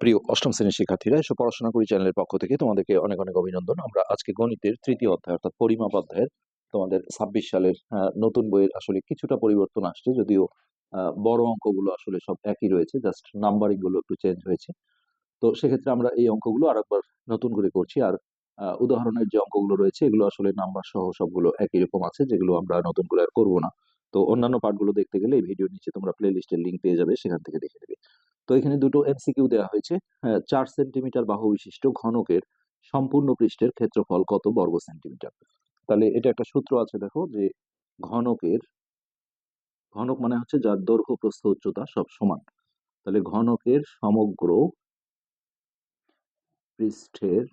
প্রিয় অষ্টম শ্রেণির শিক্ষার্থীরা এসব পড়াশোনা করি চ্যানেলের পক্ষ থেকে তোমাদেরকে অনেক অনেক অভিনন্দন। আমরা আজকে গণিতের তৃতীয় অধ্যায় অর্থাৎ পরিমাপ অধ্যায়ের তোমাদের ছাব্বিশ সালের নতুন বইয়ের আসলে কিছুটা পরিবর্তন আসছে, যদিও বড় অঙ্কগুলো আসলে সব একই রয়েছে, জাস্ট নাম্বারিংগুলো একটু চেঞ্জ হয়েছে। তো সেক্ষেত্রে আমরা এই অঙ্কগুলো আরেকবার নতুন করে করছি, আর উদাহরণের যে অঙ্কগুলো রয়েছে, এগুলো আসলে নাম্বার সহ সবগুলো একই রকম আছে, যেগুলো আমরা নতুন করে আর করব না। তো অন্যান্য পার্টগুলো দেখতে গেলে এই ভিডিওর নিচে তোমরা প্লে লিস্টের লিঙ্ক পেয়ে যাবে, সেখান থেকে দেখে নেবে। তো এখানে দুটো এমসিকিউ দেওয়া হয়েছে। হ্যাঁ, চার সেন্টিমিটার বাহু বিশিষ্ট ঘনকের সম্পূর্ণ পৃষ্ঠের ক্ষেত্রফল কত বর্গ সেন্টিমিটার? তাহলে এটা একটা সূত্র আছে দেখো যে ঘনকের ঘনক মানে হচ্ছে যার দৈর্ঘ্য প্রস্থ উচ্চতা সব সমান। তাহলে ঘনকের সমগ্র পৃষ্ঠের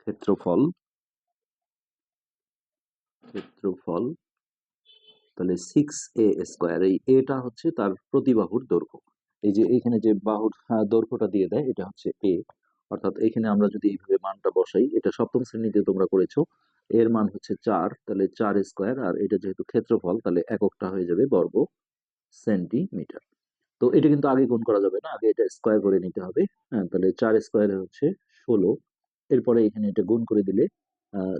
ক্ষেত্রফল ক্ষেত্রফল তাহলে সিক্স এ স্কোয়ার এই এটা হচ্ছে তার প্রতিবাহুর দৈর্ঘ্য। এই যে এখানে যে বাহুর আহ, দৈর্ঘ্যটা দিয়ে দেয় এটা হচ্ছে এ অর্থাৎ এখানে আমরা যদি এইভাবে মানটা বসাই এটা সপ্তম শ্রেণীতে তোমরা করেছ এর মান হচ্ছে চার তাহলে চার স্কোয়ার আর এটা যেহেতু ক্ষেত্রফল তাহলে এককটা হয়ে যাবে বর্গ সেন্টিমিটার তো এটা কিন্তু আগে গুণ করা যাবে না আগে এটা স্কোয়ার করে নিতে হবে। হ্যাঁ তাহলে চার স্কোয়ার হচ্ছে ষোলো। এরপরে এখানে এটা গুণ করে দিলে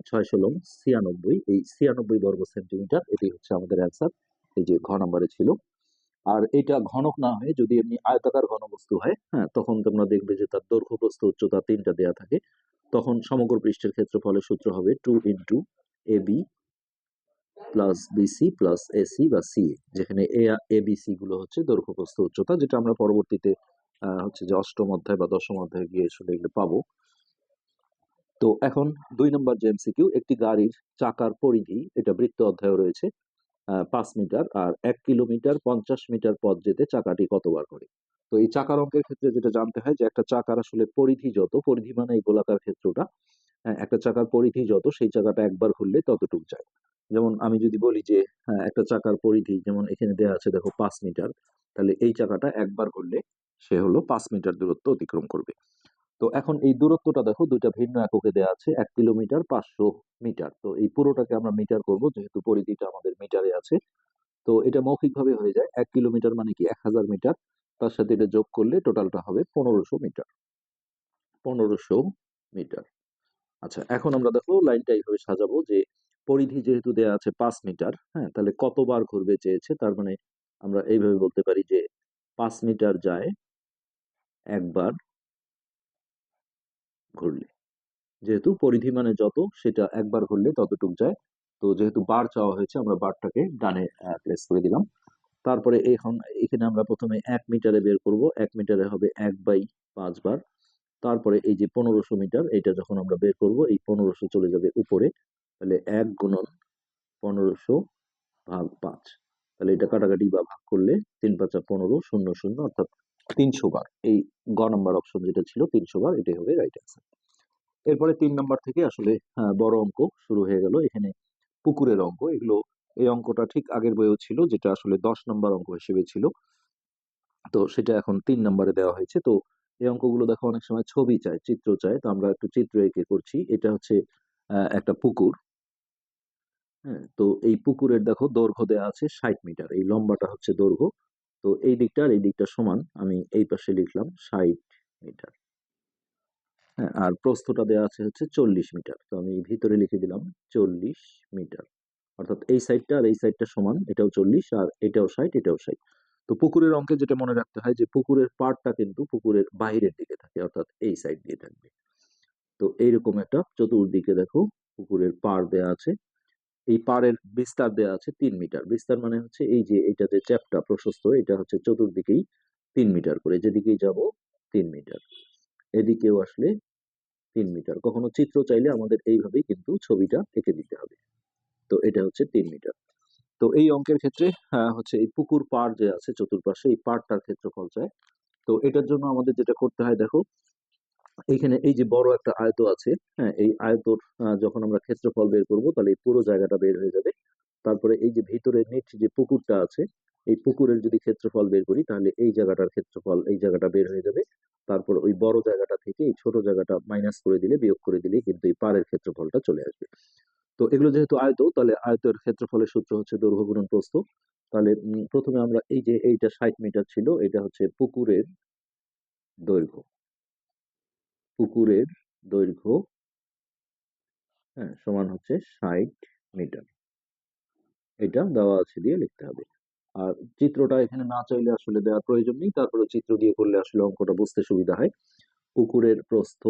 ছয় ষোলো ছিয়ানব্বই। এই ছিয়ানব্বই বর্গ সেন্টিমিটার, এটি হচ্ছে আমাদের অ্যান্সার এই যে ঘ নম্বরে ছিল। আর এটা ঘনক না হয়ে, যদি এমনি আয়তাকার ঘনবস্তু হয় হ্যাঁ তখন তোমরা দেখবে যে তার দৈর্ঘ্য, প্রস্থ, উচ্চতা তিনটা দেয়া থাকে। তখন সমগ্র পৃষ্ঠের ক্ষেত্রফলের সূত্র হবে two into A B plus BC plus AC বা সি যেখানে এ এ বি সি গুলো হচ্ছে দৈর্ঘ্য, প্রস্থ, উচ্চতা, যেটা আমরা পরবর্তীতে হচ্ছে যে অষ্টম অধ্যায় বা দশম অধ্যায়ে গিয়ে আসলে এগুলো পাবো। তো এখন দুই নম্বর যে এমসিকিউ একটি গাড়ির চাকার পরিধি এটা বৃত্ত অধ্যায় রয়েছে পাঁচ মিটার আর এক কিলোমিটার পঞ্চাশ মিটার পথ যেতে চাকাটি কতবার করে। তো এই চাকার অঙ্কের ক্ষেত্রে যেটা জানতে হয় যে একটা চাকার আসলে পরিধি যত পরিধি মানে এই গোলাকার ক্ষেত্রটা হ্যাঁ, একটা চাকার পরিধি যত সেই চাকাটা একবার ঘুরলে ততটুক যায়। যেমন আমি যদি বলি যে হ্যাঁ, একটা চাকার পরিধি যেমন এখানে দেওয়া আছে দেখো পাঁচ মিটার তাহলে এই চাকাটা একবার ঘুরলে সে হলো পাঁচ মিটার দূরত্ব অতিক্রম করবে। তো এখন এই দূরত্বটা দেখো দুইটা ভিন্ন এককে দেওয়া আছে, এক কিলোমিটার পাঁচশো মিটার। তো এই পুরোটাকে আমরা মিটার করব, যেহেতু পরিধিটা আমাদের মিটারে আছে। তো এটা মৌখিকভাবে হয়ে যায়, এক কিলোমিটার মানে কি এক হাজার মিটার। তার সাথে এটা যোগ করলে টোটালটা হবে পনেরোশো মিটার। পনেরোশো মিটার। আচ্ছা এখন আমরা দেখো লাইনটা এইভাবে সাজাবো যে পরিধি যেহেতু দেয়া আছে পাঁচ মিটার হ্যাঁ তাহলে কতবার ঘুরবে চেয়েছে, তার মানে আমরা এইভাবে বলতে পারি যে পাঁচ মিটার যায় একবার ঘুরলে যেহেতু পরিধি মানে যত, সেটা একবার ঘুরলে ততটুক যায়। তো যেহেতু বার চাওয়া হয়েছে, আমরা বারটাকে ডানে প্লেস করে দিলাম। তারপরে এখন, এখানে আমরা প্রথমে এক মিটারে বের করব। এক মিটারে হবে এক বাই পাঁচবার তারপরে এই যে পনেরোশো মিটার, এটা যখন আমরা বের করব, এই পনেরোশো চলে যাবে উপরে। তাহলে এক গুণন পনেরোশো ভাগ পাঁচ। তাহলে এটা কাটাকাটি বা ভাগ করলে তিন পাঁচা পনেরো, শূন্য শূন্য, অর্থাৎ তিনশো বার। এই গ নম্বর অপশন যেটা ছিল তিনশো বার এটাই হবে রাইট অ্যান্সার এরপরে তিন নম্বর থেকে আসলে আহ, বড় অঙ্ক শুরু হয়ে গেল। এখানে পুকুরের অঙ্ক এগুলো এই অঙ্কটা ঠিক আগের বইও ছিল যেটা আসলে দশ নম্বর অঙ্ক হিসেবে ছিল। তো সেটা এখন তিন নম্বরে দেওয়া হয়েছে। তো এই অঙ্কগুলো দেখো অনেক সময় ছবি চায় চিত্র চায়। তো আমরা একটু চিত্র এঁকে করছি। এটা হচ্ছে একটা পুকুর। হ্যাঁ তো এই পুকুরের দেখো দৈর্ঘ্য দেওয়া আছে ষাট মিটার। এই লম্বাটা হচ্ছে দৈর্ঘ্য। তো এই দিকটা আর এই দিকটা সমান। আমি এই পাশে লিখলাম ষাট মিটার। হ্যাঁ আর প্রস্থটা দেওয়া আছে হচ্ছে চল্লিশ মিটার। তো আমি ভিতরে লিখে দিলাম চল্লিশ মিটার। অর্থাৎ এই সাইডটা আর এই সাইডটা সমান, এটাও চল্লিশ আর এটাও ষাট এটাও ষাট। তো পুকুরের অঙ্কে যেটা মনে রাখতে হয় যে পুকুরের পাড়টা কিন্তু পুকুরের বাইরের দিকে থাকে, অর্থাৎ এই সাইড দিয়ে থাকবে। তো এইরকম একটা চতুর্দিকে দেখো পুকুরের পাড় দেয়া আছে। এই পাড়ের বিস্তার দেয়া আছে তিন মিটার। বিস্তার মানে হচ্ছে এই যে এটা যে চ্যাপটা প্রশস্ত এটা হচ্ছে চতুর্দিকেই তিন মিটার করে। যেদিকেই যাব তিন মিটার। এদিকেও আসলে তিন মিটার। কখনো চিত্র চাইলে আমাদের এইভাবেই কিন্তু ছবিটা এঁকে দিতে হবে। তো এটা হচ্ছে তিন মিটার। তো এই অঙ্কের ক্ষেত্রে আহ, হচ্ছে এই পুকুর পাড় যে আছে চতুর্পাশে এই পাড়টার ক্ষেত্রফল চায় তো এটার জন্য আমাদের যেটা করতে হয় দেখো এইখানে এই যে বড় একটা আয়ত আছে হ্যাঁ এই আয়তর যখন আমরা ক্ষেত্রফল বের করব, তাহলে এই পুরো জায়গাটা বের হয়ে যাবে। তারপরে এই যে ভিতরে নিচ যে পুকুরটা আছে, এই পুকুরের যদি ক্ষেত্রফল বের করি, তাহলে এই জায়গাটার ক্ষেত্রফল এই জায়গাটা বের হয়ে যাবে। তারপর ওই বড় জায়গাটা থেকে এই ছোট জায়গাটা মাইনাস করে দিলে, বিয়োগ করে দিলে কিন্তু এই পাড়ের ক্ষেত্রফলটা চলে আসবে। তো এগুলো যেহেতু আয়ত, তাহলে আয়তের ক্ষেত্রফলের সূত্র হচ্ছে দৈর্ঘ্য গুণন প্রস্থ। তাহলে প্রথমে আমরা এই যে এইটা ষাট মিটার ছিল এটা হচ্ছে পুকুরের দৈর্ঘ্য। পুকুরের দৈর্ঘ্য হ্যাঁ সমান হচ্ছে ষাট মিটার। এটা দেওয়া আছে দিয়ে লিখতে হবে। আর চিত্রটা এখানে না চাইলে আসলে দেওয়ার প্রয়োজন নেই। তারপরে চিত্র দিয়ে করলে আসলে অঙ্কটা বুঝতে সুবিধা হয়। পুকুরের প্রস্থ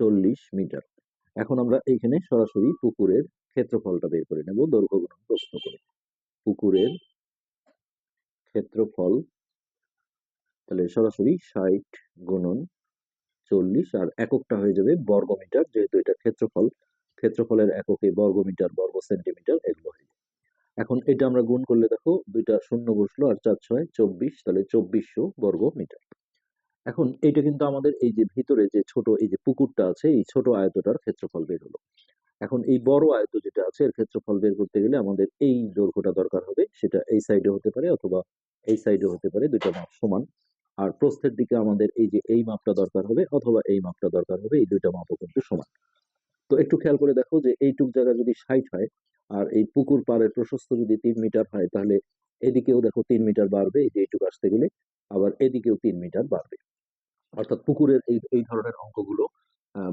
চল্লিশ মিটার। এখন আমরা এইখানে সরাসরি পুকুরের ক্ষেত্রফলটা বের করে নেব, দৈর্ঘ্য প্রশ্ন করে। পুকুরের ক্ষেত্রফল, তাহলে সরাসরি ষাট গুণন চল্লিশ আর এককটা হয়ে যাবে বর্গমিটার, যেহেতু এটা ক্ষেত্রফল, ক্ষেত্রফলের এককে বর্গমিটার, বর্গ সেন্টিমিটার এগুলো হয়ে যাবে। এখন এটা আমরা গুণ করলে দেখো দুইটা শূন্য বসল আর চার ছয় চব্বিশ, তাহলে চব্বিশশো বর্গ মিটার এখন এটা কিন্তু আমাদের এই যে ভিতরে যে ছোট এই যে পুকুরটা আছে, এই ছোট আয়তটার ক্ষেত্রফল বের হলো। এখন এই বড় আয়ত যেটা আছে, এর ক্ষেত্রফল বের করতে গেলে আমাদের এই দৈর্ঘ্যটা দরকার হবে, সেটা এই সাইডে হতে পারে অথবা এই সাইডে হতে পারে, দুইটা মাপ সমান। আর প্রস্থের দিকে আমাদের এই যে এই মাপটা দরকার হবে অথবা এই মাপটা দরকার হবে, এই দুইটা মাপও কিন্তু সমান। তো একটু খেয়াল করে দেখো যে এইটুক জায়গা যদি ষাট হয় আর এই পুকুর পাড়ের প্রশস্ত যদি তিন মিটার হয়, তাহলে এদিকেও দেখো তিন মিটার বাড়বে, এই যে এইটুক আসতে গেলে। আবার এদিকেও তিন মিটার বাড়বে। অর্থাৎ পুকুরের এই এই ধরনের অঙ্কগুলো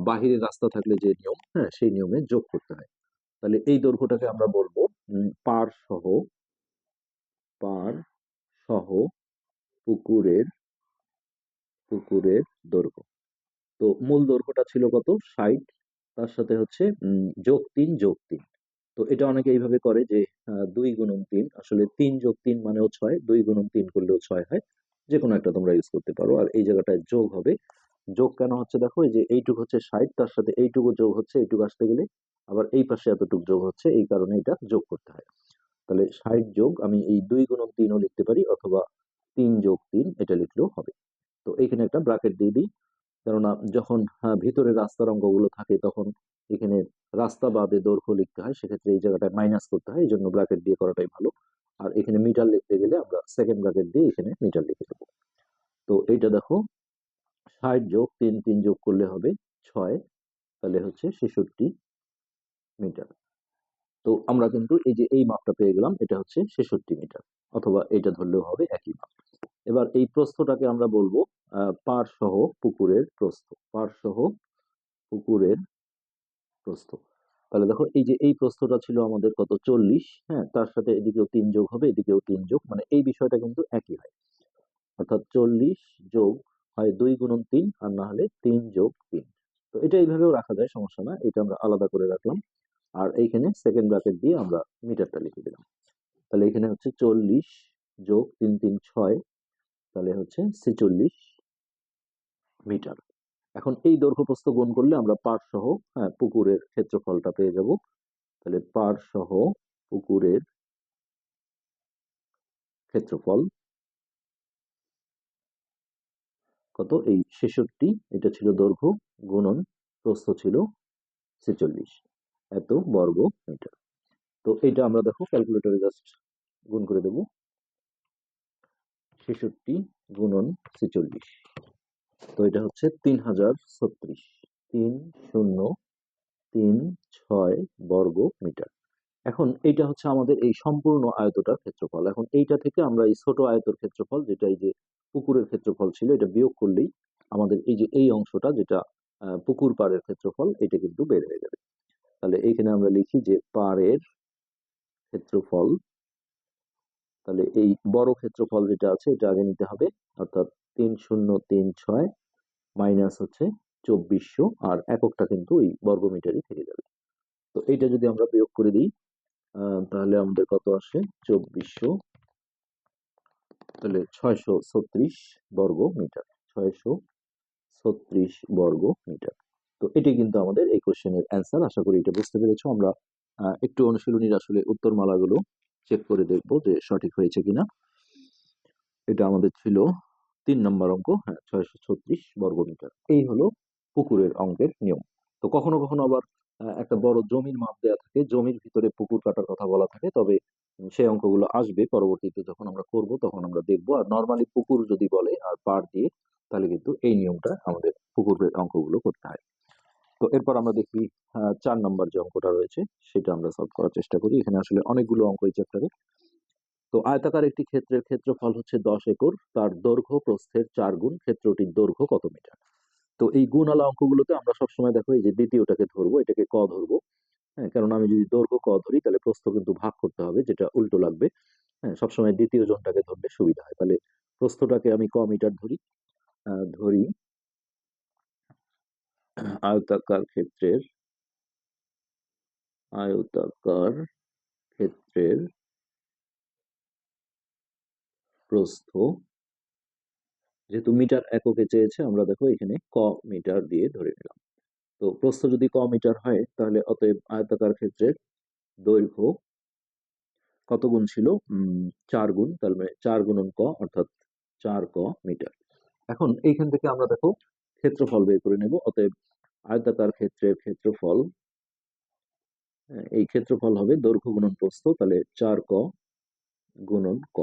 বাহিরের রাস্তা থাকলে যে নিয়ম হ্যাঁ সেই নিয়মে যোগ করতে হয়। তাহলে এই দৈর্ঘ্যটাকে আমরা বলব পার সহ পার সহ পুকুরের পুকুরের দৈর্ঘ্য। তো মূল দৈর্ঘ্যটা ছিল কত? ষাট। তার সাথে হচ্ছে যোগ তিন যোগ তিন। তো এটা অনেকে এইভাবে করে যে দুই গুণন তিন। আসলে তিন যোগ তিন মানেও ছয়। দুই গুণন তিন করলেও ছয় হয়। যে কোনো একটা তোমরা ইউজ করতে পারো। আর এই জায়গাটায় যোগ হবে। যোগ কেন হচ্ছে দেখো, এই যে এইটুক হচ্ছে ষাট, তার সাথে এইটুকু যোগ হচ্ছে, এইটুকু আসতে গেলে আবার এই পাশে এতটুকু যোগ হচ্ছে, এই কারণে এটা যোগ করতে হয়। তাহলে ষাট যোগ আমি এই দুই গুণন তিনও লিখতে পারি, অথবা তিন যোগ তিন এটা লিখলেও হবে। তো এইখানে একটা ব্রাকেট দিয়ে দিই। কেননা যখন আহ, ভিতরে রাস্তার অঙ্গগুলো থাকে তখন এখানে রাস্তা বাদে দৈর্ঘ্য লিখতে হয়। সেক্ষেত্রে এই জায়গাটায় মাইনাস করতে হয়। এই জন্য ব্রাকেট দিয়ে করাটাই ভালো। আর এখানে মিটার লিখতে গেলে আমরা সেকেন্ড ব্রাকেট দিয়ে এখানে মিটার লিখে দেবো। তো এইটা দেখো ষাট যোগ তিন তিন যোগ করলে হবে ছয়। তাহলে হচ্ছে ছেষট্টি মিটার তো আমরা কিন্তু এই যে এই মাপটা পেয়ে গেলাম এটা হচ্ছে ছেষট্টি মিটার অথবা এটা ধরলেও হবে একই মাপ। এবার এই প্রস্থটাকে আমরা বলব আহ, পার সহ পুকুরের প্রস্থ। পার সহ পুকুরের প্রস্থ। তাহলে দেখো এই যে এই প্রস্থটা ছিল আমাদের কত? চল্লিশ হ্যাঁ? তার সাথে এদিকেও তিন যোগ হবে এদিকেও তিন যোগ মানে এই বিষয়টা কিন্তু একই হয়। অর্থাৎ চল্লিশ যোগ হয় দুই গুণন তিন আর না হলে তিন যোগ তিন। তো এটা এইভাবেও রাখা যায় সমস্যা না। এটা আমরা আলাদা করে রাখলাম। আর এইখানে সেকেন্ড ব্র্যাকেট দিয়ে আমরা মিটারটা লিখে দিলাম। তাহলে এখানে হচ্ছে চল্লিশ যোগ তিন তিন ছয় তাহলে হচ্ছে ছেচল্লিশ মিটার। এখন এই দৈর্ঘ্য প্রস্থ গুণ করলে আমরা পার সহ হ্যাঁ পুকুরের ক্ষেত্রফলটা পেয়ে যাব। তাহলে পার সহ পুকুরের ক্ষেত্রফল কত? এই ছেষট্টি, এটা ছিল দৈর্ঘ্য, গুণন প্রস্থ ছিল ছেচল্লিশ, এত বর্গ মিটার তো এটা আমরা দেখো ক্যালকুলেটরে জাস্ট গুণ করে দেব। ছেষট্টি গুণন ছেচল্লিশ। তো এটা হচ্ছে তিন হাজার ছত্রিশ। তিন শূন্য, তিন ছয় বর্গ মিটার। এখন এইটা হচ্ছে আমাদের এই সম্পূর্ণ আয়তটার ক্ষেত্রফল। এখন এইটা থেকে আমরা এই ছোট আয়তর ক্ষেত্রফল, যেটা এই যে পুকুরের ক্ষেত্রফল ছিল, এটা বিয়োগ করলেই আমাদের এই যে এই অংশটা, যেটা পুকুর পাড়ের ক্ষেত্রফল, এটা কিন্তু বের হয়ে যাবে। তাহলে এইখানে আমরা লিখি যে পাড়ের ক্ষেত্রফল তাহলে এই বড় ক্ষেত্রফল যেটা আছে, এটা আগে নিতে হবে। অর্থাৎ তিন শূন্য তিন ছয় মাইনাস হচ্ছে চব্বিশশো, আর এককটা কিন্তু ওই বর্গমিটারই থেকে যাবে। তো এইটা যদি আমরা বিয়োগ করে দিই তাহলে আমাদের কত আসে? চব্বিশশো, তাহলে ছয়শো ছত্রিশ বর্গ মিটার ছয়শো ছত্রিশ বর্গ মিটার তো এটি কিন্তু আমাদের এই কোশ্চেনের অ্যান্সার। আশা করি এটা বুঝতে পেরেছ। আমরা একটু অনুশীলনীর আসলে উত্তরমালাগুলো চেক করে দেখব যে সঠিক হয়েছে কিনা। এটা আমাদের ছিল তিন নম্বর অঙ্ক হ্যাঁ ছয়শো ছত্রিশ বর্গ মিটার এই হলো পুকুরের অঙ্কের নিয়ম। তো কখনো কখনো আবার একটা বড় জমির মাপ দেওয়া থাকে, জমির ভিতরে পুকুর কাটার কথা বলা থাকে, তবে সেই অঙ্কগুলো আসবে পরবর্তীতে যখন আমরা করব তখন আমরা দেখব। আর নর্মালি পুকুর যদি বলে আর পার দিয়ে, তাহলে কিন্তু এই নিয়মটা আমাদের পুকুরের অঙ্কগুলো করতে হয়। তো এরপর আমরা দেখি চার নম্বর যে অঙ্কটা রয়েছে, সেটা আমরা সলভ করার চেষ্টা করি। এখানে আসলে অনেকগুলো অঙ্ক এই চ্যাপ্টারে তো আয়তাকার একটি ক্ষেত্রের ক্ষেত্রফল হচ্ছে দশ একর, তার দৈর্ঘ্য প্রস্থের চার গুণ, ক্ষেত্রটির দৈর্ঘ্য কত মিটার? তো এই গুণালা অঙ্কগুলোতে আমরা সবসময় দেখো, এই যে দ্বিতীয়টাকে ধরবো, এটাকে ক ধরবো হ্যাঁ কারণ আমি যদি দৈর্ঘ্য ক ধরি, তাহলে প্রস্থ কিন্তু ভাগ করতে হবে, যেটা উল্টো লাগবে হ্যাঁ সবসময় দ্বিতীয় জনটাকে ধরলে সুবিধা হয়। তাহলে প্রস্থটাকে আমি ক মিটার ধরি? ধরি আয়তাকার ক্ষেত্রের আয়তাকার ক্ষেত্রের প্রস্থ, যেহেতু মিটার এককে চেয়েছে, আমরা দেখো এখানে ক মিটার দিয়ে ধরে নিলাম। তো প্রস্থ যদি ক মিটার হয়, তাহলে অতএব আয়তাকার ক্ষেত্রের দৈর্ঘ্য কত গুণ ছিল চার গুণ তাহলে চার গুণন ক, অর্থাৎ চার ক মিটার। এখন এইখান থেকে আমরা দেখো ক্ষেত্রফল বের করে নেব অতএব আয়তাকার ক্ষেত্রের ক্ষেত্রফল হ্যাঁ, এই ক্ষেত্রফল হবে দৈর্ঘ্য গুণন প্রস্থ তাহলে চার ক গুণন ক।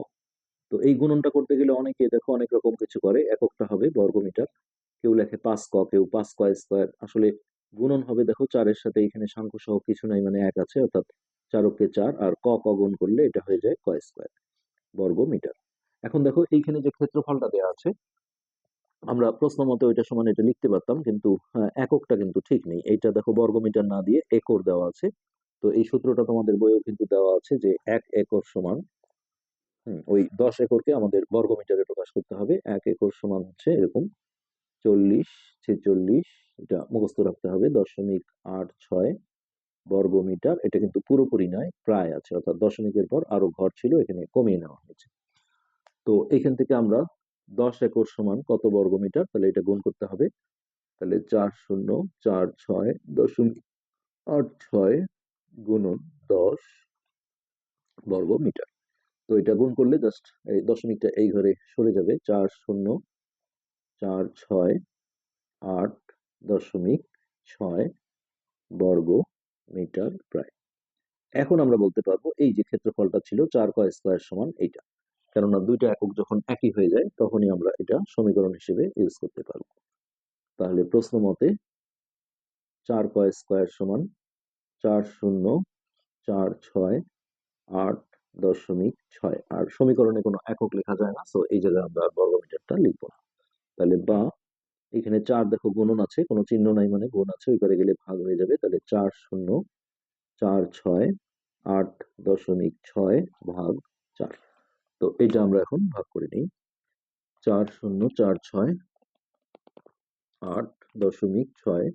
তো এই গুণনটা করতে গেলে অনেকে দেখো অনেক রকম কিছু করে এককটা হবে বর্গমিটার কেউ লেখে পাঁচ ক কেউ পাঁচ ক স্কোয়ার আসলে গুণন হবে দেখো চারের সাথে এখানে সাংখ্য সহ কিছু নাই মানে এক আছে অর্থাৎ চারকে চার আর ক ক গুণ করলে এটা হয়ে যায় ক স্কোয়ার বর্গ মিটার এখন দেখো এইখানে যে ক্ষেত্রফলটা দেওয়া আছে আমরা প্রশ্ন মতো ওইটা সমান এটা লিখতে পারতাম কিন্তু হ্যাঁ, এককটা কিন্তু ঠিক নেই। এইটা দেখো বর্গমিটার না দিয়ে একর দেওয়া আছে। তো এই সূত্রটা তোমাদের বইয়েও কিন্তু দেওয়া আছে যে এক একর সমান ওই দশ একরকে আমাদের বর্গমিটারে প্রকাশ করতে হবে। এক একর সমান হচ্ছে এরকম চল্লিশ ছেচল্লিশ এটা মুখস্থ রাখতে হবে। দশমিক আট ছয় বর্গমিটার এটা কিন্তু পুরোপুরি নয় প্রায় আছে। অর্থাৎ দশমিকের পর আরও ঘর ছিল এখানে কমিয়ে নেওয়া হয়েছে। তো এখান থেকে আমরা দশ একর সমান কত বর্গমিটার? তাহলে এটা গুণ করতে হবে। তাহলে চার শূন্য, চার ছয় দশমিক আট ছয় গুণন দশ বর্গ মিটার তো এটা গুণ করলে জাস্ট এই দশমিকটা এই ঘরে সরে যাবে। চার শূন্য, চার ছয় আট দশমিক ছয় বর্গ মিটার প্রায়। এখন আমরা বলতে পারব এই যে ক্ষেত্রফলটা ছিল চার কয় স্কোয়ার সমান এইটা। কেননা দুইটা একক যখন একই হয়ে যায়, তখনই আমরা এটা সমীকরণ হিসেবে ইউজ করতে পারব। তাহলে প্রশ্ন মতে চার কয় স্কোয়ার সমান চার শূন্য চার ছয় আট দশমিক ছয়। আর সমীকরণে কোনো একক লেখা যায় না তো এই জায়গায় আমরা বর্গমিটারটা লিখব না। তাহলে বা, এখানে চার দেখো গুণন আছে, কোনো চিহ্ন নাই মানে গুণ আছে ওই করে গেলে ভাগ হয়ে যাবে। তাহলে চার শূন্য চার ছয় আট দশমিক ছয় ভাগ চার। তো এটা আমরা এখন ভাগ করে নিই। চার শূন্য চার ছয় আট দশমিক ছয়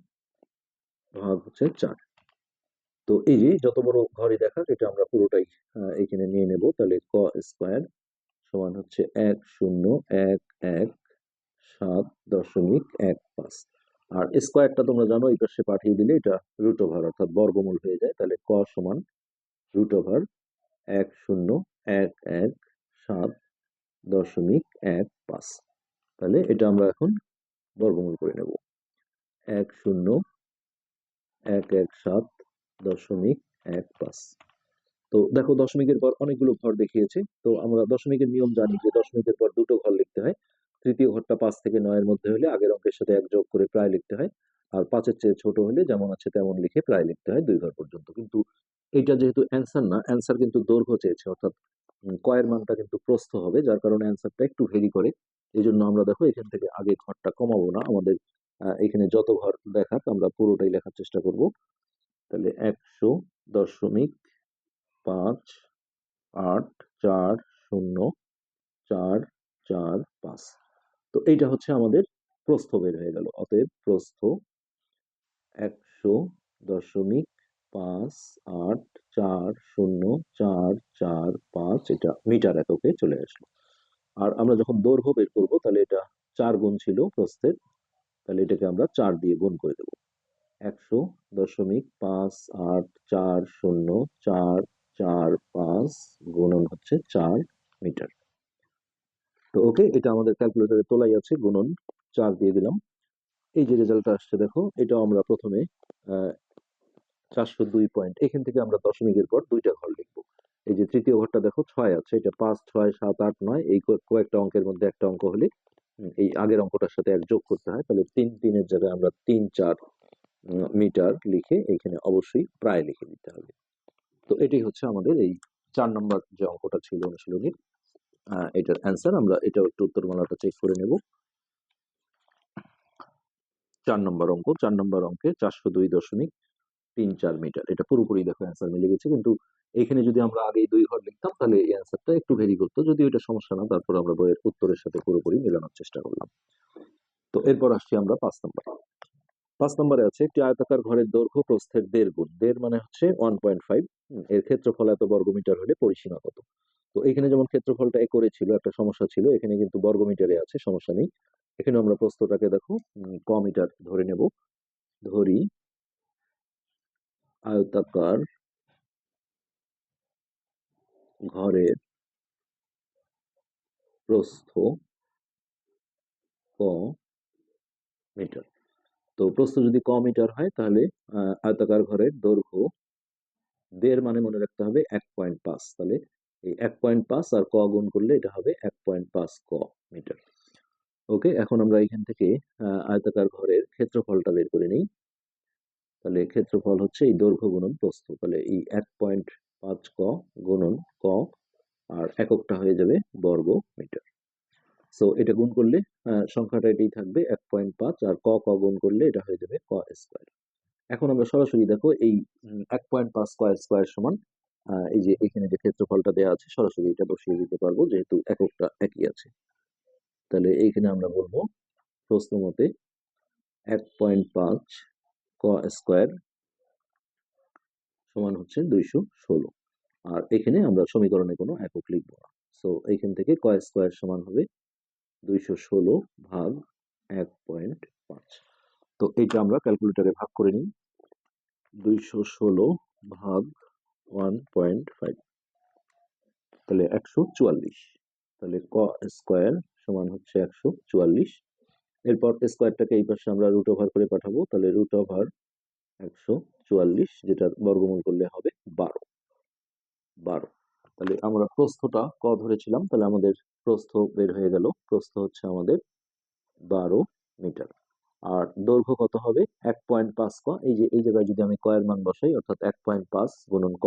ভাগ হচ্ছে চার। তো এই যে যত বড় ঘরই দেখাক এটা আমরা পুরোটাই এখানে নিয়ে নেব। তাহলে ক স্কোয়ার সমান হচ্ছে এক শূন্য এক এক সাত দশমিক এক পাঁচ। আর স্কোয়ারটা তোমরা জানো, এই পাশে পাঠিয়ে দিলে এটা রুট ওভার অর্থাৎ বর্গমূল হয়ে যায়। তাহলে ক সমান রুট ওভার এক শূন্য এক এক সাত দশমিক এক পাঁচ। তাহলে এটা আমরা এখন বর্গমূল করে নেব। এক শূন্য, এক এক সাত দশমিক এক পাঁচ। তো দেখো দশমিকের পর অনেকগুলো ঘর দেখিয়েছে। তো আমরা দশমিকের নিয়ম জানি যে দশমিকের পর দুটো ঘর লিখতে হয়। তৃতীয় ঘরটা পাঁচ থেকে নয়ের মধ্যে হলে আগের অঙ্কের সাথে এক যোগ করে প্রায় লিখতে হয়। আর পাঁচের চেয়ে ছোট হলে যেমন আছে তেমন লিখে প্রায় লিখতে হয় দুই ঘর পর্যন্ত। কিন্তু এটা যেহেতু অ্যান্সার না, অ্যান্সার কিন্তু দৈর্ঘ্য চেয়েছে, অর্থাৎ কয়ের মানটা কিন্তু প্রস্থ হবে, যার কারণে অ্যান্সারটা একটু ভেরি করে। এই জন্য আমরা দেখো এখান থেকে আগে ঘরটা কমাবো না। আমাদের এখানে যত ঘর দেখাক আমরা পুরোটাই লেখার চেষ্টা করব। তাহলে একশো দশমিক পাঁচ আট চার শূন্য চার চার পাঁচ। তো এইটা হচ্ছে আমাদের প্রস্থ বের হয়ে গেল। অতএব প্রস্থ একশো দশমিক পাঁচ, আট, চার, শূন্য, চার চার, পাঁচ, এটা মিটার এককে চলে আসলো। আর আমরা যখন দৈর্ঘ্য বের করব, তাহলে এটা চার গুণ ছিল প্রস্থের, তাহলে এটাকে আমরা চার দিয়ে গুণ করে দেব। একশো দশমিক পাঁচ, আট, চার, শূন্য, চার চার, পাঁচ গুণন হচ্ছে চার মিটার। তো ওকে, এটা আমাদের ক্যালকুলেটারে তোলাই আছে, গুণন চার দিয়ে দিলাম। এই যে রেজাল্টটা আসছে, দেখো এটা আমরা প্রথমে চারশো দুই পয়েন্ট। এখান থেকে আমরা দশমিকের পর দুইটা ঘর লিখব। এই যে তৃতীয় ঘরটা দেখো, ছয় আছে, এটা পাঁচ, ছয়, সাত, আট, নয়, এই কয়েক- কয়েকটা অঙ্কের মধ্যে একটা অঙ্ক হলে এই আগের অঙ্কটার সাথে এক যোগ করতে হয়, তাহলে তিন তিনের জায়গায় আমরা তিন, চার মিটার লিখে এখানে অবশ্যই প্রায় লিখে দিতে হবে। তো এটাই হচ্ছে আমাদের এই চার নম্বর যে অঙ্কটা ছিল অনুশীলনীর এটার অ্যান্সার আমরা এটাও একটু উত্তরমালাটা চেক করে নেব। চার নম্বর অঙ্ক, চার নম্বর অঙ্কে চারশো দুই দশমিক তিন চার মিটার এটা পুরোপুরি দেখো অ্যান্সার মিলে গেছে। কিন্তু এখানে যদি আমরা আগে দুই ঘর লিখতাম, তাহলে এই অ্যান্সারটা একটু ভেরি করতো। যদিও এটা সমস্যা না, তারপর আমরা বইয়ের উত্তরের সাথে পুরোপুরি মেলানোর চেষ্টা করলাম। তো এরপর আসছি আমরা পাঁচ নম্বর। পাঁচ নম্বরে আছে একটি আয়তাকার ঘরের দৈর্ঘ্য প্রস্থের দেড় গুণ। দেড় মানে হচ্ছে ওয়ান পয়েন্ট ফাইভ এর ক্ষেত্রফল এত বর্গমিটার হলে পরিসীমা কত? তো এখানে যেমন ক্ষেত্রফলটা একরে ছিল, একটা সমস্যা ছিল, এখানে কিন্তু বর্গমিটারে আছে, সমস্যা নেই। এখানে আমরা প্রস্থটাকে দেখো ক মিটার ধরে নেব। ধরি আয়তাকার ঘরের প্রস্থ ক মিটার। তো প্রস্থ যদি ক মিটার হয়, তাহলে আয়তাকার ঘরের দৈর্ঘ্য দেড় মানে মনে রাখতে হবে এক পয়েন্ট পাঁচ। তাহলে এই এক পয়েন্ট পাঁচ আর ক গুণ করলে এটা হবে এক পয়েন্ট পাঁচ ক মিটার। ওকে, এখন আমরা এখান থেকে আয়তাকার ঘরের ক্ষেত্রফলটা বের করে নিই। তাহলে ক্ষেত্রফল হচ্ছে এই দৈর্ঘ্য গুণন প্রস্থ। তাহলে এই এক পয়েন্ট পাঁচ ক গুণন ক আর এককটা হয়ে যাবে বর্গ মিটার। সো এটা গুণ করলে সংখ্যাটা এটাই থাকবে এক পয়েন্ট পাঁচ আর ক ক গুণ করলে এটা হয়ে যাবে ক স্কোয়ার এখন আমরা সরাসরি দেখো এই এক পয়েন্ট পাঁচ স্কোয়ার স্কোয়ার সমান এই যে এখানে যে ক্ষেত্রফলটা দেওয়া আছে সরাসরি এটা বসিয়ে দিতে পারব যেহেতু এককটা একই আছে। তাহলে এইখানে আমরা বলব প্রশ্ন মতে এক পয়েন্ট পাঁচ ক স্কোয়ার সমান হচ্ছে দুইশো ষোলো। আর এখানে আমরা সমীকরণে কোনো একক লিখব না। সো এইখান থেকে ক স্কোয়ার সমান হবে দুইশো ষোলো ভাগ এক পয়েন্ট পাঁচ। তো এইটা আমরা ক্যালকুলেটরে ভাগ করে নিই। দুইশো ষোলো ভাগ ওয়ান পয়েন্ট ফাইভ তাহলে একশো চুয়াল্লিশ। তাহলে ক স্কোয়ার সমান হচ্ছে একশো চুয়াল্লিশ এরপর স্কোয়ারটাকে এই পাশে আমরা রুট ওভার করে পাঠাবো। তাহলে রুট ওভার একশো চুয়াল্লিশ যেটার বর্গমূল করলে হবে বারো। বারো। তাহলে আমরা প্রস্থটা ক ধরেছিলাম তাহলে আমাদের প্রস্থ বের হয়ে গেল। প্রস্থ হচ্ছে আমাদের বারো মিটার। আর দৈর্ঘ্য কত হবে? এক পয়েন্ট পাঁচ ক। এই যে এই জায়গায় যদি আমি কয়ের মান বসাই অর্থাৎ এক পয়েন্ট পাঁচ গুণন ক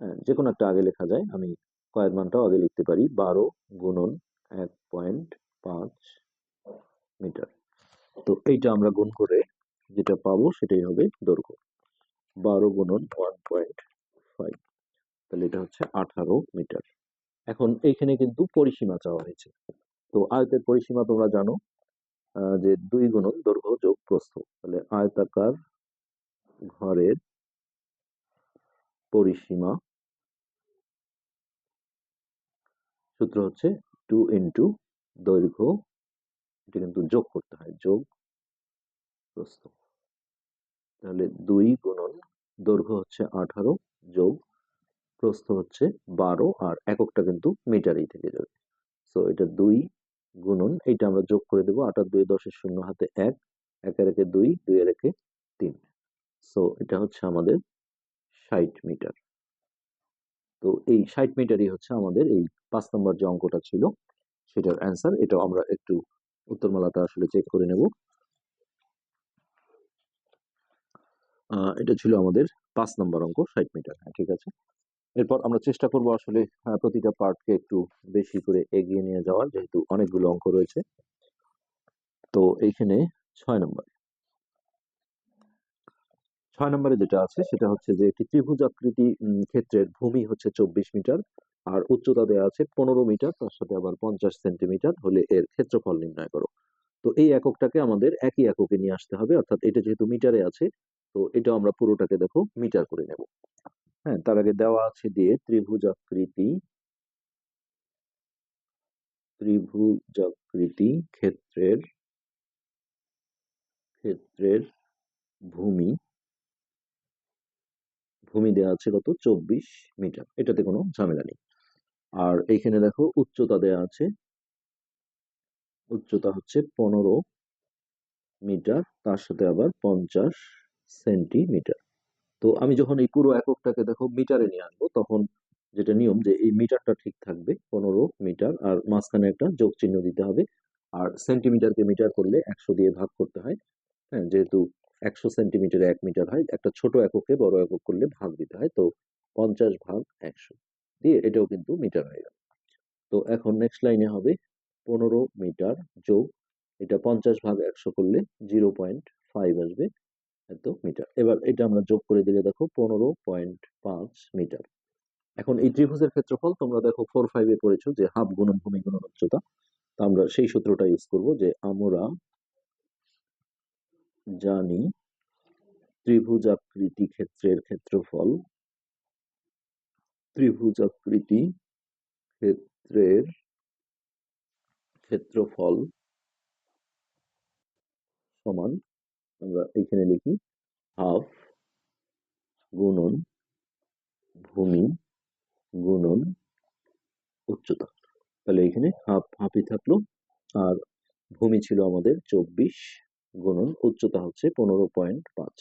হ্যাঁ, যে কোনো একটা আগে লেখা যায় আমি কয়ের মানটাও আগে লিখতে পারি। বারো গুণন এক পয়েন্ট পাঁচ মিটার। তো এইটা আমরা গুণ করে যেটা পাবো সেটাই হবে দৈর্ঘ্য। বারো গুণন ওয়ান পয়েন্ট ফাইভ। তাহলে এটা হচ্ছে আঠারো মিটার। এখন এইখানে কিন্তু পরিসীমা চাওয়া হয়েছে। তো আয়তের পরিসীমা তোমরা জানো যে দুই গুণন দৈর্ঘ্য যোগ প্রস্থ। তাহলে আয়তাকার ঘরের পরিসীমা সূত্র হচ্ছে টু ইন্টু দৈর্ঘ্য এটা কিন্তু যোগ করতে হয়, যোগ, প্রস্থ। তাহলে দুই গুণন দৈর্ঘ্য হচ্ছে আঠারো, যোগ, প্রস্থ হচ্ছে বারো, আর এককটা কিন্তু মিটারেই থেকে যাবে। সো এটা দুই গুণন, এইটা আমরা যোগ করে দেবো আটার দুই দশের শূন্য হাতে এক একের একে দুই দুই এর একে তিন। সো এটা হচ্ছে আমাদের ষাট মিটার। তো এই ষাট মিটারই হচ্ছে আমাদের এই পাঁচ নম্বর যে অঙ্কটা ছিল, সেটার অ্যান্সার এটাও আমরা একটু উত্তরমালাটা আসলে চেক করে নেব। এটা ছিল আমাদের পাঁচ নম্বর অঙ্ক, ষাট মিটার হ্যাঁ ঠিক আছে? এরপর আমরা চেষ্টা করব আসলে প্রতিটা পার্টকে একটু বেশি করে এগিয়ে নিয়ে যাওয়ার, যেহেতু অনেকগুলো অঙ্ক রয়েছে। তো এইখানে ছয় নম্বর। ছয় নম্বরে যেটা আছে, সেটা হচ্ছে যে একটি ত্রিভুজ আকৃতি ক্ষেত্রের ভূমি হচ্ছে চব্বিশ মিটার। আর উচ্চতা দেওয়া আছে পনেরো মিটার, তার সাথে আবার পঞ্চাশ সেন্টিমিটার হলে এর ক্ষেত্রফল নির্ণয় করো। তো এই এককটাকে আমাদের একই এককে নিয়ে আসতে হবে, অর্থাৎ এটা যেহেতু মিটারে আছে, তো এটা আমরা পুরোটাকে দেখো মিটার করে নেব। হ্যাঁ তার আগে দেওয়া আছে দিয়ে ত্রিভুজ আকৃতি ত্রিভুজাকৃতি ক্ষেত্রের ক্ষেত্রের ভূমি ভূমি দেওয়া আছে কত? চব্বিশ মিটার। এটাতে কোনো ঝামেলা নেই। আর এইখানে দেখো উচ্চতা দেওয়া আছে। উচ্চতা হচ্ছে পনেরো মিটার, তার সাথে আবার পঞ্চাশ সেন্টিমিটার। তো আমি যখন এই পুরো এককটাকে দেখো মিটারে নিয়ে আসব, তখন যেটা নিয়ম যে এই মিটারটা ঠিক থাকবে, পনেরো মিটার, আর মাঝখানে একটা যোগ চিহ্ন দিতে হবে। আর সেন্টিমিটারকে মিটার করলে একশো দিয়ে ভাগ করতে হয়। হ্যাঁ যেহেতু একশো সেন্টিমিটারে এক মিটার হয়, একটা ছোট এককে বড় একক করলে ভাগ দিতে হয়, তো পঞ্চাশ ভাগ একশো। দিয়ে এটাও কিন্তু মিটার হয়ে গেল। তো এখন নেক্সট লাইনে হবে পনেরো মিটার যোগ, এটা পঞ্চাশ ভাগ একশো করলে জিরো পয়েন্ট ফাইভ আসবে এত মিটার এবার এটা আমরা যোগ করে দিলে দেখো পনেরো পয়েন্ট পাঁচ মিটার এখন এই ত্রিভুজের ক্ষেত্রফল তোমরা দেখো ফোর ফাইভে পড়েছো যে হাফ গুণন ভূমি গুণন উচ্চতা তো আমরা সেই সূত্রটা ইউজ করব যে আমরা জানি ত্রিভুজাকৃতি ক্ষেত্রের ক্ষেত্রফল ত্রিভুজাকৃতি ক্ষেত্রের ক্ষেত্রফল সমান, আমরা এখানে লিখি, হাফ গুণন ভূমি গুণন উচ্চতা। তাহলে এখানে হাফ, হাফই থাকল, আর ভূমি ছিল আমাদের চব্বিশ গুণন উচ্চতা হচ্ছে পনেরো পয়েন্ট পাঁচ।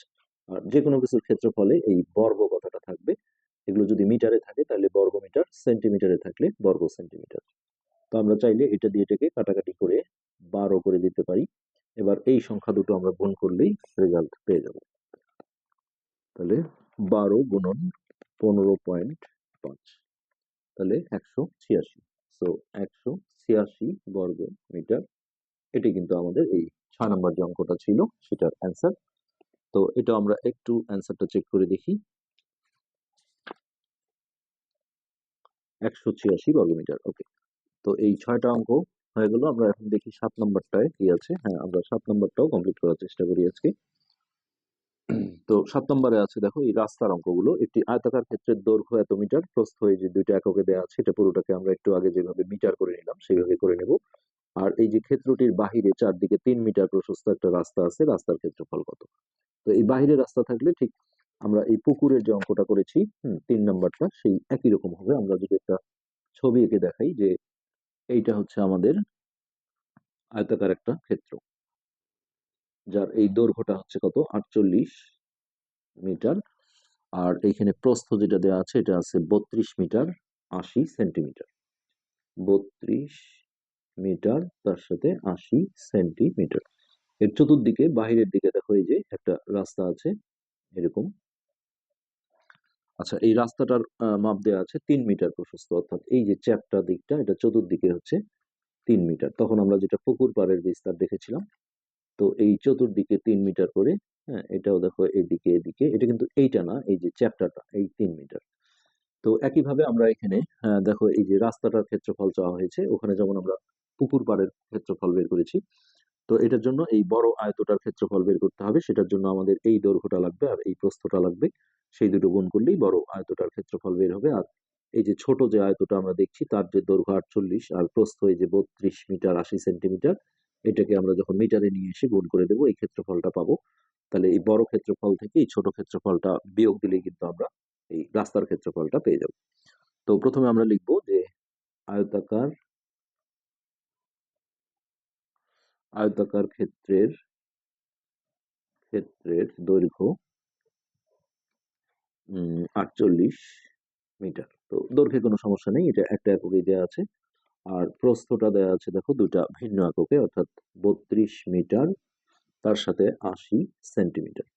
আর যে কোনো কিছুর ক্ষেত্রফলে এই বর্গ কথাটা থাকবে। এগুলো যদি মিটারে থাকে তাহলে বর্গ মিটার সেন্টিমিটারে থাকলে বর্গ সেন্টিমিটার। তো আমরা চাইলে এটা দিয়ে এটাকে কাটাকাটি করে বারো করে দিতে পারি। এবার এই সংখ্যা দুটো আমরা গুণ করলেই রেজাল্ট পেয়ে যাব। তাহলে বারো গুণন পনেরো পয়েন্ট পাঁচ। তাহলে একশো ছিয়াশি। সো একশো ছিয়াশি বর্গ মিটার। এটি কিন্তু আমাদের এই ছয় নম্বর যে অঙ্কটা ছিল, সেটার অ্যান্সার তো এটা আমরা একটু অ্যান্সারটা চেক করে দেখি। একশো ছিয়াশি বর্গমিটার ওকে তো এই ছয়টা অঙ্ক হয়ে গেল, আমরা এখন দেখি সাত নম্বরটায় কি আছে। হ্যাঁ আমরা সাত নম্বরটাও কমপ্লিট করার চেষ্টা করি আজকে। তো সাত নম্বরে আছে, দেখো, এই রাস্তার অঙ্কগুলো। একটি আয়তাকার ক্ষেত্রের দৈর্ঘ্য এত মিটার, প্রস্থ এই যে দুইটা এককে দেওয়া আছে পুরোটাকে আমরা একটু আগে যেভাবে মিটার করে নিলাম সেইভাবে করে নেব। আর এই যে ক্ষেত্রটির বাহিরে চারদিকে তিন মিটার প্রশস্ত একটা রাস্তা আছে, রাস্তার ক্ষেত্রফল কত? তো এই বাহিরে রাস্তা থাকলে ঠিক আমরা এই পুকুরের যে অঙ্কটা করেছি তিন নাম্বারটা, সেই একই রকম হবে। আমরা যদি একটা ছবি এঁকে দেখাই যে এইটা হচ্ছে আমাদের আয়তাকার একটা ক্ষেত্র, যার এই দৈর্ঘ্যটা হচ্ছে কত? আটচল্লিশ মিটার, আর এইখানে প্রস্থ যেটা দেওয়া আছে, এটা আছে বত্রিশ মিটার আশি সেন্টিমিটার। বত্রিশ মিটার, তার সাথে আশি সেন্টিমিটার। এর চতুর্দিকে, বাহিরের দিকে দেখো এই যে একটা রাস্তা আছে, এরকম আচ্ছা এই রাস্তাটার মাপ দেওয়া আছে তিন মিটার প্রশস্ত, অর্থাৎ এই যে চ্যাপটা দিকটা, এটা চতুর্দিকে হচ্ছে তিন মিটার। তখন আমরা যেটা পুকুর পাড়ের বিস্তার দেখেছিলাম, তো এই চতুর্দিকে তিন মিটার করে হ্যাঁ এটাও দেখো এদিকে এদিকে, এটা কিন্তু এইটা না, এই যে চ্যাপ্টারটা এই তিন মিটার। তো একইভাবে আমরা এখানে দেখো এই যে রাস্তাটার ক্ষেত্রফল চাওয়া হয়েছে, ওখানে যেমন আমরা পুকুর পাড়ের ক্ষেত্রফল বের করেছি, তো এটার জন্য এই বড় আয়তটার ক্ষেত্রফল বের করতে হবে, সেটার জন্য আমাদের এই দৈর্ঘ্যটা লাগবে আর এই প্রস্থটা লাগবে। সেই দুটো গুণ করলেই বড় আয়তটার ক্ষেত্রফল বের হবে। আর এই যে ছোট যে আয়তটা আমরা দেখছি, তার যে দৈর্ঘ্য আটচল্লিশ আর প্রস্থ এই যে বত্রিশ মিটার আশি সেন্টিমিটার, এটাকে আমরা যখন মিটারে নিয়ে এসে গুণ করে দেবো, এই ক্ষেত্রফলটা পাবো। তাহলে এই বড় ক্ষেত্রফল থেকে এই ছোট ক্ষেত্রফলটা বিয়োগ দিলেই কিন্তু আমরা এই রাস্তার ক্ষেত্রফলটা পেয়ে যাব। তো প্রথমে আমরা লিখব যে আয়তাকার আয়তাকার ক্ষেত্রের ক্ষেত্রের দৈর্ঘ্য আটচল্লিশ মিটার। তো দৈর্ঘ্যে কোনো সমস্যা নেই, এটা একটা এককেই দেওয়া আছে। আর প্রস্থটা দেওয়া আছে, দেখো দুটা ভিন্ন এককে, অর্থাৎ বত্রিশ মিটার, তার সাথে আশি সেন্টিমিটার।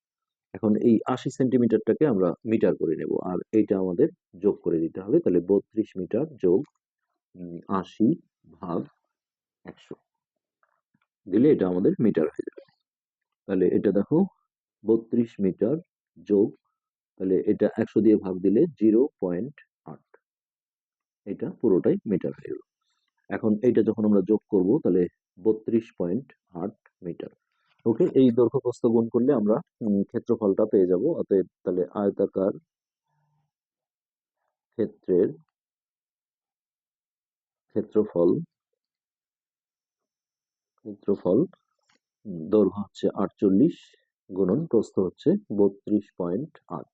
এখন এই আশি সেন্টিমিটারটাকে আমরা মিটার করে নেব, আর এইটা আমাদের যোগ করে দিতে হবে। তাহলে বত্রিশ মিটার যোগ আশি ভাগ একশো। দিলে এটা আমাদের মিটার হয়ে যাবে। তাহলে এটা দেখো, বত্রিশ মিটার যোগ তাহলে এটা একশো দিয়ে ভাগ দিলে জিরো পয়েন্ট আট। এটা পুরোটাই মিটার হয়ে গেল এখন এইটা যখন আমরা যোগ করব, তাহলে বত্রিশ পয়েন্ট আট মিটার। ওকে, এই দৈর্ঘ্য প্রস্থ গুণ করলে আমরা ক্ষেত্রফলটা পেয়ে যাব। অতএব তাহলে আয়তাকার ক্ষেত্রের ক্ষেত্রফল ক্ষেত্রফল দৈর্ঘ্য হচ্ছে আটচল্লিশ গুণন প্রস্থ হচ্ছে বত্রিশ পয়েন্ট আট।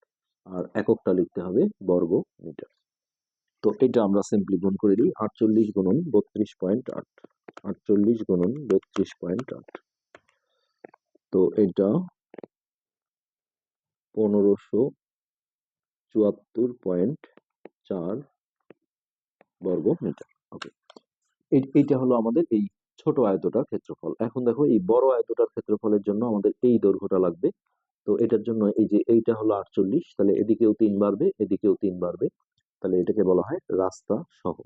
আর এককটা লিখতে হবে বর্গ মিটার। তো এটা আমরা সিম্পলি গুণ করে দিই, আটচল্লিশ গুণন বত্রিশ পয়েন্ট আট। আটচল্লিশ গুণন বত্রিশ পয়েন্ট আট। তো এটা পনেরোশো চুয়াত্তর পয়েন্ট চার বর্গ মিটার। ওকে। এইটা হলো আমাদের এই ছোট আয়তটার ক্ষেত্রফল। এখন দেখো এই বড় আয়তটার ক্ষেত্রফলের জন্য আমাদের এই দৈর্ঘ্যটা লাগবে তো এটার জন্য এই যে এইটা হলো আটচল্লিশ, তাহলে এদিকেও তিন বাড়বে, এদিকেও তিন বাড়বে। তাহলে এটাকে বলা হয় রাস্তা সহ।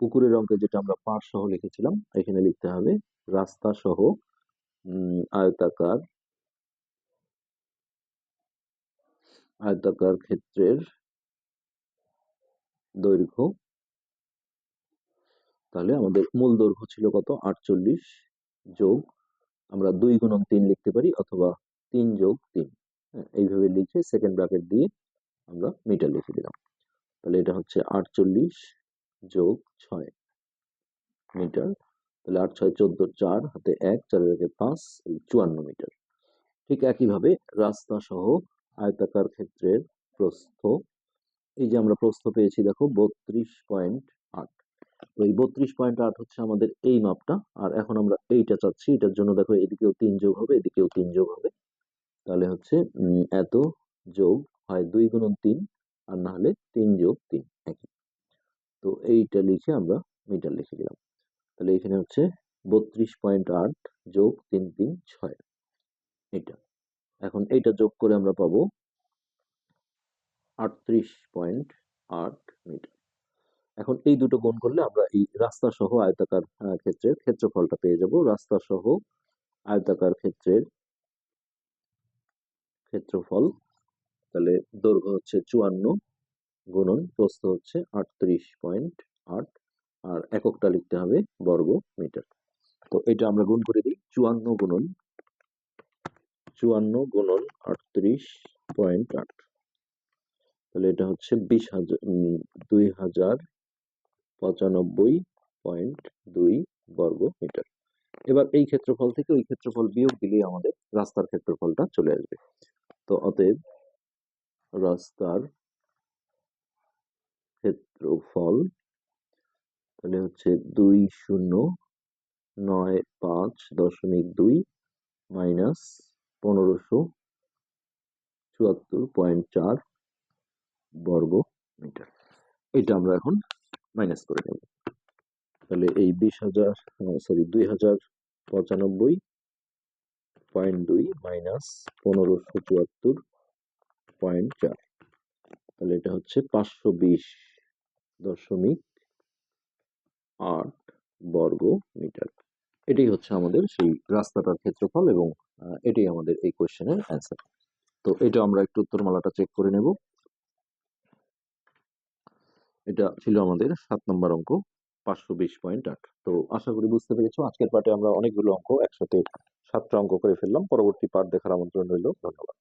পুকুরের অঙ্কে যেটা আমরা পার সহ লিখেছিলাম, এখানে লিখতে হবে রাস্তা সহ আয়তাকার আয়তাকার ক্ষেত্রের দৈর্ঘ্য। তাহলে আমাদের মূল দৈর্ঘ্য ছিল কত? আটচল্লিশ যোগ আমরা দুই গুণন তিন লিখতে পারি, অথবা তিন যোগ তিন। হ্যাঁ, এইভাবে লিখে সেকেন্ড ব্র্যাকেট দিয়ে আমরা মিটার লিখে দিলাম। তাহলে এটা হচ্ছে আটচল্লিশ যোগ ছয় মিটার তাহলে আট ছয় চোদ্দ চার হাতে এক চারের আগে পাঁচ এই চুয়ান্ন মিটার ঠিক একইভাবে রাস্তা সহ আয়তাকার ক্ষেত্রের প্রস্থ। এই যে আমরা প্রস্থ পেয়েছি দেখো বত্রিশ পয়েন্ট আট। তো এই বত্রিশ পয়েন্ট আট হচ্ছে আমাদের এই মাপটা। আর এখন আমরা এইটা চাচ্ছি এটার জন্য দেখো এদিকেও তিন যোগ হবে এদিকেও তিন যোগ হবে। তাহলে হচ্ছে এত যোগ হয় দুই গুণন তিন, আর না হলে তিন যোগ তিন, একই। তো এইটা লিখে আমরা মিটার লিখে দিলাম তাহলে এখানে হচ্ছে বত্রিশ পয়েন্ট আট যোগ তিন তিন ছয় এটা এখন এইটা যোগ করে আমরা পাবো আটত্রিশ পয়েন্ট আট মিটার। এখন এই দুটো গুণ করলে আমরা এই রাস্তা সহ আয়তাকার ক্ষেত্রের ক্ষেত্রফলটা পেয়ে যাব। রাস্তা সহ আয়তাকার ক্ষেত্রের ক্ষেত্রফল, তাহলে দৈর্ঘ্য হচ্ছে চুয়ান্ন গুণন প্রস্থ হচ্ছে আটত্রিশ পয়েন্ট আট, আর এককটা লিখতে হবে বর্গ মিটার তো এটা আমরা গুণ করে দিই, চুয়ান্ন গুণন চুয়ান্ন গুণন আটত্রিশ পয়েন্ট আট। তাহলে এটা হচ্ছে বিশ হাজার দুই হাজার পঁচানব্বই পয়েন্ট দুই বর্গ মিটার এবার এই ক্ষেত্রফল থেকে ওই ক্ষেত্রফল বিয়োগ দিলেই আমাদের রাস্তার ক্ষেত্রফলটা চলে আসবে। তো অতএব রাস্তার ক্ষেত্রফল তাহলে হচ্ছে দুই শূন্য নয় পাঁচ দশমিক দুই মাইনাস পনেরোশো চুয়াত্তর পয়েন্ট চার বর্গ মিটার। এটা আমরা এখন মাইনাস করে নেব। তাহলে এই বিশ হাজার সরি দুই হাজার পঁচানব্বই পয়েন্ট দুই মাইনাস পনেরোশো চুয়াত্তর পয়েন্ট চার। তাহলে এটা হচ্ছে পাঁচশো বিশ দশমিক আট বর্গ মিটার এটাই হচ্ছে আমাদের সেই রাস্তাটার ক্ষেত্রফল এবং এটাই আমাদের এই কোয়েশ্চেনের অ্যান্সার। তো এটা আমরা একটু উত্তরমালাটা চেক করে নেব। এটা ছিল আমাদের সাত নম্বর অঙ্ক, পাঁচশো বিশ পয়েন্ট আট। তো আশা করি বুঝতে পেরেছ। আজকের পাঠে আমরা অনেকগুলো অঙ্ক একসাথে সাতটা অঙ্ক করে ফেললাম। পরবর্তী পাঠ দেখার আমন্ত্রণ রইল। ধন্যবাদ।